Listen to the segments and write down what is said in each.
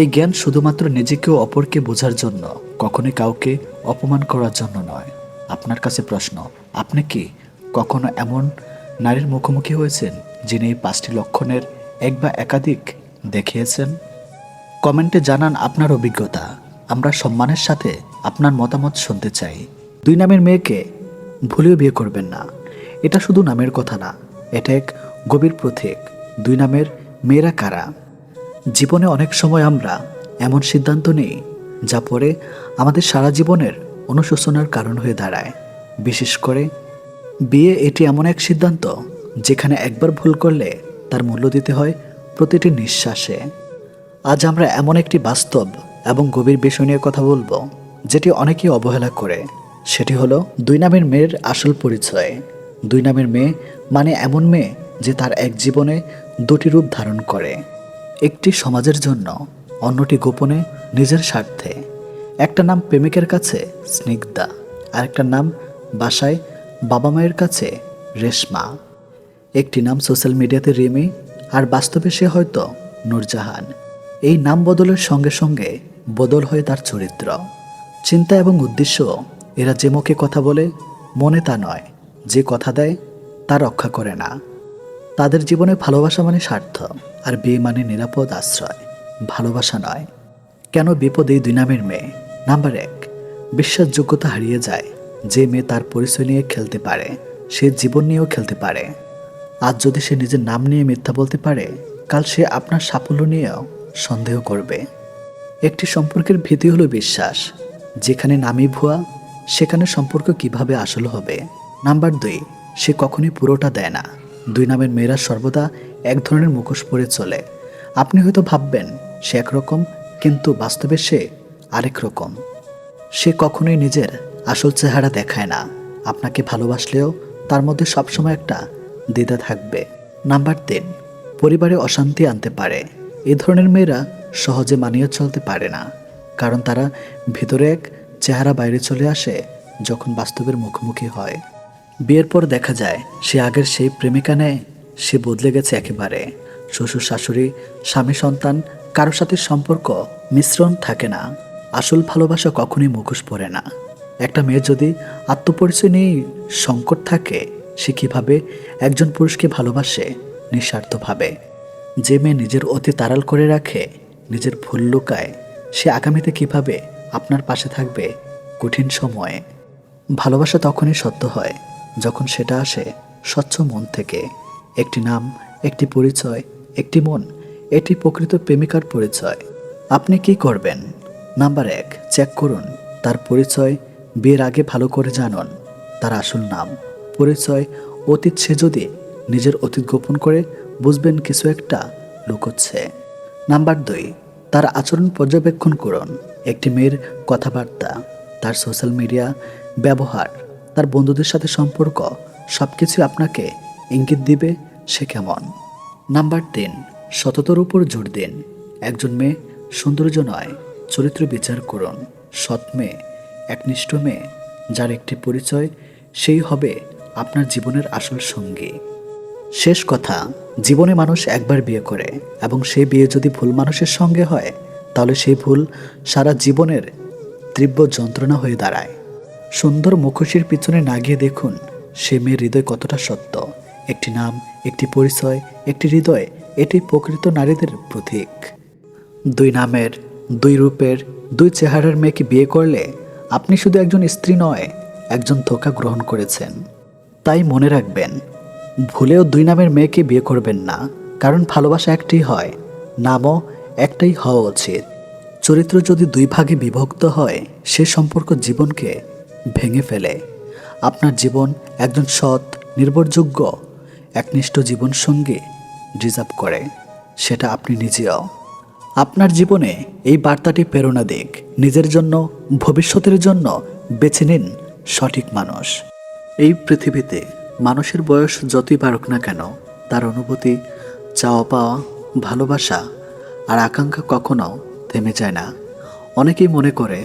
এই জ্ঞান শুধুমাত্র নিজেকে ও অপরকে বোঝার জন্য, কখনোই কাউকে অপমান করার জন্য নয়। আপনার কাছে প্রশ্ন, আপনি কি কখনো এমন নারীর মুখোমুখি হয়েছেন, যিনি এই পাঁচটি লক্ষণের এক বা একাধিক দেখিয়েছেন? কমেন্টে জানান আপনার অভিজ্ঞতা। আমরা সম্মানের সাথে আপনার মতামত শুনতে চাই। দুই নামের মেয়েকে ভুলেও বিয়ে করবেন না। এটা শুধু নামের কথা না, এটা এক গভীর প্রতীক। দুই নামের মেয়েরা কারা? জীবনে অনেক সময় আমরা এমন সিদ্ধান্ত নিই যা পরে আমাদের সারা জীবনের অনুশোচনার কারণ হয়ে দাঁড়ায়। বিশেষ করে বিয়ে এটি এমন এক সিদ্ধান্ত যেখানে একবার ভুল করলে তার মূল্য দিতে হয় প্রতিটি নিঃশ্বাসে। আজ আমরা এমন একটি বাস্তব এবং গভীর বিষয় নিয়ে কথা বলব, যেটি অনেকেই অবহেলা করে। সেটি হলো দুই নামের মেয়ের আসল পরিচয়। দুই নামের মেয়ে মানে এমন মেয়ে যে তার এক জীবনে দুটি রূপ ধারণ করে। একটি সমাজের জন্য, অন্যটি গোপনে নিজের স্বার্থে। একটা নাম প্রেমিকের কাছে স্নিগ্ধা আরেকটার নাম বাসায় বাবা মায়ের কাছে রেশমা। একটি নাম সোশ্যাল মিডিয়াতে রিমি, আর বাস্তবে সে হয়তো নূরজাহান। এই নাম বদলের সঙ্গে সঙ্গে বদল হয় তার চরিত্র। চিন্তা এবং উদ্দেশ্য, এরা যে মুখে কথা বলে, মনে তা নয়। যে কথা দেয়, তা রক্ষা করে না। তাদের জীবনে ভালোবাসা মানে স্বার্থ, আর বিয়ে মানে নিরাপদ আশ্রয়। ভালোবাসা নয়। কেন বিপদ এই দুই নামের মেয়ে? নাম্বার এক, বিশ্বাসযোগ্যতা হারিয়ে যায়। যে মেয়ে তার পরিচয় নিয়ে খেলতে পারে, সে জীবন নিয়েও খেলতে পারে। আজ যদি সে নিজের নাম নিয়ে মিথ্যা বলতে পারে, কাল সে আপনার সাফল্য নিয়েও সন্দেহ করবে। একটি সম্পর্কের ভীতি হলো বিশ্বাস। যেখানে নামই ভুয়া, সেখানে সম্পর্ক কীভাবে আসল হবে? নাম্বার দুই, সে কখনই পুরোটা দেয় না। দুই নামের মেয়েরা সর্বদা এক ধরনের মুখোশ পরে চলে। আপনি হয়তো ভাববেন, সে একরকম, কিন্তু বাস্তবে সে আরেক রকম। সে কখনোই নিজের আসল চেহারা দেখায় না। আপনাকে ভালোবাসলেও তার মধ্যে সবসময় একটা দ্বিধা থাকবে। নাম্বার তিন, পরিবারে অশান্তি আনতে পারে। এ ধরনের মেয়েরা সহজে মানিয়ে চলতে পারে না। কারণ তারা ভিতরে এক চেহারা বাইরে চলে আসে, যখন বাস্তবের মুখোমুখি হয়। বিয়ের পর দেখা যায়, সে আগের সেই প্রেমিকা নেয়, সে বদলে গেছে একেবারে। শ্বশুর শাশুড়ি, স্বামী সন্তান, কারও সাথে সম্পর্ক, মিশ্রণ থাকে না। আসল ভালোবাসা কখনোই মুখোশ পড়ে না। একটা মেয়ে যদি আত্মপরিচয় নিয়ে সংকট থাকে, সে কীভাবে একজন পুরুষকে ভালোবাসে? নিঃস্বার্থভাবে। যে মেয়ে নিজের অতি তাড়াল করে রাখে, নিজের ভুল লুকায়, সে আগামীতে কীভাবে আপনার পাশে থাকবে? কঠিন সময়ে। ভালোবাসা তখনই সত্য হয় যখন সেটা আসে, স্বচ্ছ মন থেকে। একটি নাম, একটি পরিচয়, একটি মন, এটি প্রকৃত প্রেমিকার পরিচয়। আপনি কি করবেন? নাম্বার এক, চেক করুন। তার পরিচয়, বিয়ের আগে ভালো করে জানুন। তার আসল নাম, পরিচয়, অতীত সে যদি নিজের অতীত গোপন করে বুঝবেন কিছু একটা লুকোচ্ছে। নাম্বার দুই, তার আচরণ পর্যবেক্ষণ করুন। একটি মেয়ের কথাবার্তা, তার সোশ্যাল মিডিয়া ব্যবহার। তার বন্ধুদের সাথে সম্পর্ক সব কিছু আপনাকে ইঙ্গিত দিবে সে কেমন। নাম্বার তিন, সততার উপর জোর দিন। একজন মেয়ে সৌন্দর্য নয়, চরিত্র বিচার করুন। সৎ মেয়ে, একনিষ্ঠ মেয়ে, যার একটি পরিচয়, সেই হবে আপনার জীবনের আসল সঙ্গী। শেষ কথা, জীবনে মানুষ একবার বিয়ে করে এবং সেই বিয়ে যদি ভুল মানুষের সঙ্গে হয়, তাহলে সেই ভুল সারা জীবনের তীব্র যন্ত্রণা হয়ে দাঁড়ায়। সুন্দর মুখোশির পিছনে না গিয়ে দেখুন, সে মেয়ের হৃদয় কতটা সত্য। একটি নাম, একটি পরিচয়, একটি হৃদয়, এটি প্রকৃত নারীদের প্রতীক। দুই নামের, দুই রূপের, দুই চেহারার মেয়েকে বিয়ে করলে আপনি শুধু একজন স্ত্রী নয়, একজন ধোকা গ্রহণ করেছেন। তাই মনে রাখবেন, ভুলেও দুই নামের মেয়েকে বিয়ে করবেন না, কারণ ভালোবাসা একটাই হয়, নামও একটাই হওয়া উচিত। চরিত্র যদি দুই ভাগে বিভক্ত হয়, সে সম্পর্ক জীবনকে ভেঙে ফেলে। আপনার জীবন একজন সৎ, নির্ভরযোগ্য, একনিষ্ঠ জীবনসঙ্গী ডিজার্ভ করে। সেটা আপনি নিজেও। আপনার জীবনে এই বার্তাটি প্রেরণা দিক। নিজের জন্য, ভবিষ্যতের জন্য বেছে নিন সঠিক মানুষ। এই পৃথিবীতে মানুষের বয়স যতই বাড়ুক না কেন, তার অনুভূতি, চাওয়া পাওয়া, ভালোবাসা আর আকাঙ্ক্ষা কখনো থেমে যায় না। অনেকেই মনে করে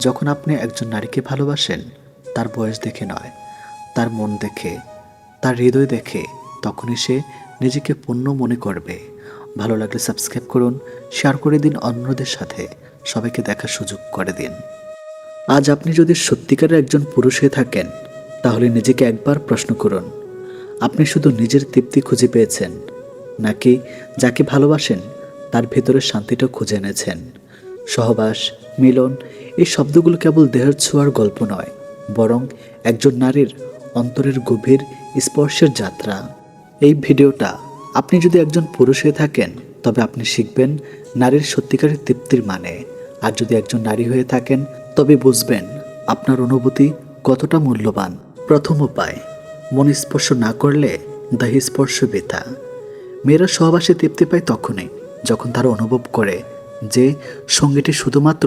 যখন আপনি একজন নারীকে ভালোবাসেন, তার বয়স দেখে নয়, তার মন দেখে, তার হৃদয় দেখে, তখনই সে নিজেকে পূর্ণ মনে করবে। ভালো লাগলে সাবস্ক্রাইব করুন, শেয়ার করে দিন অন্যদের সাথে, সবাইকে দেখার সুযোগ করে দিন। আজ আপনি যদি সত্যিকারের একজন পুরুষ হয়ে থাকেন, তাহলে নিজেকে একবার প্রশ্ন করুন, আপনি শুধু নিজের তৃপ্তি খুঁজে পেয়েছেন, নাকি যাকে ভালোবাসেন, তার ভেতরে শান্তিটা খুঁজে এনেছেন? সহবাস, মিলন এই শব্দগুলো কেবল দেহের ছোঁয়ার গল্প নয়, বরং একজন নারীর অন্তরের গভীর স্পর্শের যাত্রা। এই ভিডিওটা আপনি যদি একজন পুরুষ হয়ে থাকেন, তবে আপনি শিখবেন নারীর সত্যিকারের তৃপ্তির মানে। আর যদি একজন নারী হয়ে থাকেন, তবে বুঝবেন আপনার অনুভূতি কতটা মূল্যবান। প্রথম উপায়, মন স্পর্শ না করলে দেহে স্পর্শ বৃথা। মেয়েরা সহবাসে তৃপ্তি পায় তখনই, যখন তারা অনুভব করে যে সঙ্গীটি শুধুমাত্র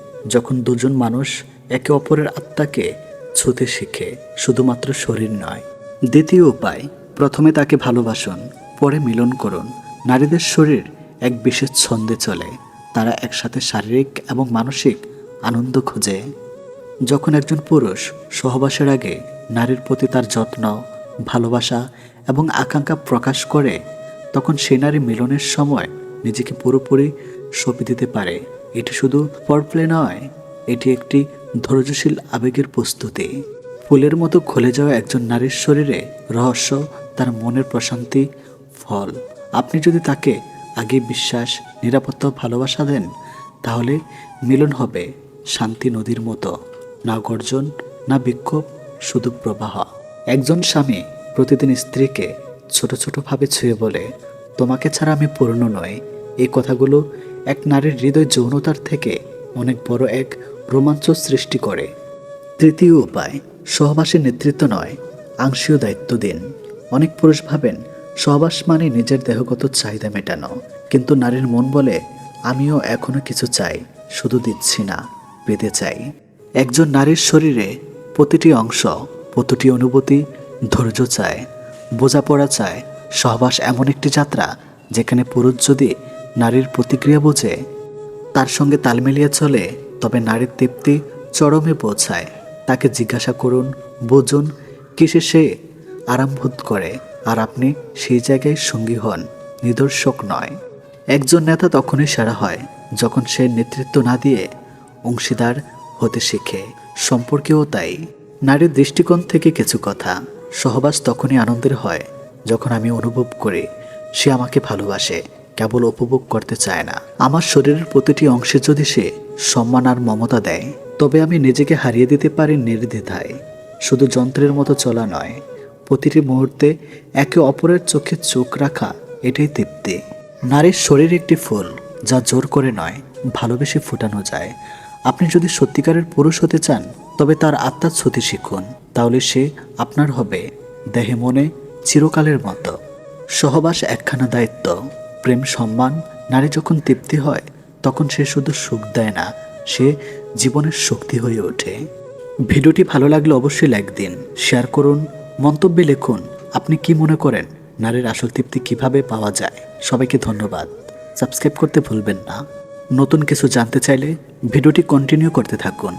যখন দুজন মানুষ একে অপরের আত্মাকে ছুতে শিখে, শুধুমাত্র শরীর নয়। দ্বিতীয় উপায়, প্রথমে তাকে ভালোবাসুন, পরে মিলন করুন। নারীদের শরীর এক বিশেষ ছন্দে চলে। তারা একসাথে শারীরিক এবং মানসিক আনন্দ খোঁজে। যখন একজন পুরুষ সহবাসের আগে নারীর প্রতি তার যত্ন, ভালোবাসা এবং আকাঙ্ক্ষা প্রকাশ করে, তখন সে নারী মিলনের সময় নিজেকে পুরোপুরি সঁপে দিতে পারে। এটি শুধু পরপ্লে নয়, এটি একটি ধৈর্যশীল আবেগের প্রস্তুতি। ফুলের মতো খুলে যাওয়া একজন নারীর শরীরে রহস্য, তার মনের প্রশান্তি ফল। আপনি যদি তাকে আগে বিশ্বাস, নিরাপত্তা ভালোবাসা দেন, তাহলে মিলন হবে শান্তি নদীর মতো। না গর্জন, না বিক্ষোভ, শুধু প্রবাহ। একজন স্বামী প্রতিদিন স্ত্রীকে ছোট ছোটভাবে ছুঁয়ে বলে, তোমাকে ছাড়া আমি পূর্ণ নই। এই কথাগুলো এক নারীর হৃদয় যৌনতার থেকে অনেক বড় এক রোমাঞ্চ সৃষ্টি করে। তৃতীয় উপায় সহবাসের নেতৃত্ব নয়, আংশীয় দায়িত্ব দিন। অনেক পুরুষ ভাবেন, সহবাস মানে নিজের দেহগত চাহিদা মেটানো। কিন্তু নারীর মন বলে, আমিও এখনও কিছু চাই, শুধু দিচ্ছি না, পেতে চাই। একজন নারীর শরীরে প্রতিটি অংশ, প্রতিটি অনুভূতি ধৈর্য চায়, বোঝাপড়া চায়। সহবাস এমন একটি যাত্রা, যেখানে পুরুষ যদি নারীর প্রতিক্রিয়া বোঝে। তার সঙ্গে তাল মিলিয়ে চলে, তবে নারীর তৃপ্তি চরমে পৌঁছায়। তাকে জিজ্ঞাসা করুন, বুঝুন, কিসে সে আরাম বোধ করে? আর আপনি সেই জায়গায় সঙ্গী হন, নিদর্শক নয়। একজন নেতা তখনই সেরা হয়, যখন সে নেতৃত্ব না দিয়ে অংশীদার হতে শেখে। সম্পর্কেও তাই। নারীর দৃষ্টিকোণ থেকে কিছু কথা। সহবাস তখনই আনন্দের হয়, যখন আমি অনুভব করি, সে আমাকে ভালোবাসে। কেবল উপভোগ করতে চায় না। আমার শরীরের প্রতিটি অংশে যদি সে সম্মান আর মমতা দেয়, তবে আমি নিজেকে হারিয়ে দিতে পারি নির্দ্বিধায়। শুধু যন্ত্রের মতো চলা নয়, প্রতিটি মুহূর্তে একে অপরের চোখে চোখ রাখা এটাই তৃপ্তি। নারীর শরীর একটি ফুল, যা জোর করে নয়, ভালোবেসে ফুটানো যায়। আপনি যদি সত্যিকারের পুরুষ হতে চান, তবে তার আত্মার ছুতি শিখুন, তাহলে সে আপনার হবে, দেহে মনে চিরকালের মতো। সহবাস একখানা দায়িত্ব। প্রেম, সম্মান, নারী যখন তৃপ্তি হয়, তখন সে শুধু সুখ দেয় না, সে জীবনের শক্তি হয়ে ওঠে। ভিডিওটি ভালো লাগলে অবশ্যই লাইক দিন, শেয়ার করুন, মন্তব্যে লিখুন, আপনি কি মনে করেন, নারীর আসল তৃপ্তি কীভাবে পাওয়া যায়? সবাইকে ধন্যবাদ। সাবস্ক্রাইব করতে ভুলবেন না। নতুন কিছু জানতে চাইলে ভিডিওটি কন্টিনিউ করতে থাকুন।